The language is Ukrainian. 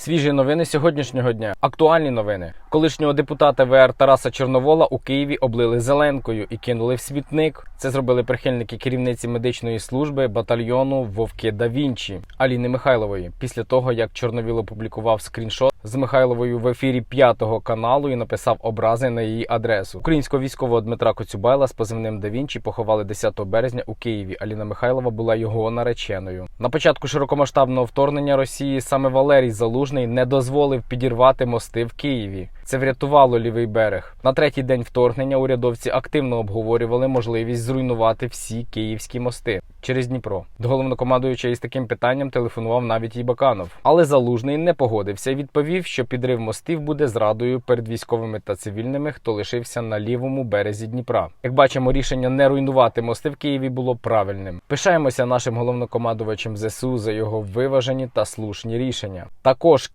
Свіжі новини сьогоднішнього дня. Актуальні новини. Колишнього депутата ВР Тараса Чорновола у Києві облили зеленкою і кинули в смітник. Це зробили прихильники керівниці медичної служби батальйону Вовки да Вінчі Аліни Михайлової. Після того як Чорновіл опублікував скріншот з Михайловою в ефірі п'ятого каналу і написав образи на її адресу. Українського військового Дмитра Коцюбайла з позивним Давінчі поховали 10 березня у Києві. Аліна Михайлова була його нареченою. На початку широкомасштабного вторгнення Росії саме Валерій Залужний не дозволив підірвати мости в Києві. Це врятувало лівий берег. На третій день вторгнення урядовці активно обговорювали можливість зруйнувати всі київські мости через Дніпро. До головнокомандуюча із таким питанням телефонував навіть і Баканов. Але Залужний не погодився і відповів, що підрив мостів буде зрадою перед військовими та цивільними, хто лишився на лівому березі Дніпра. Як бачимо, рішення не руйнувати мости в Києві було правильним. Пишаємося нашим головнокомандувачем ЗСУ за його виважені та слушні рішення. Також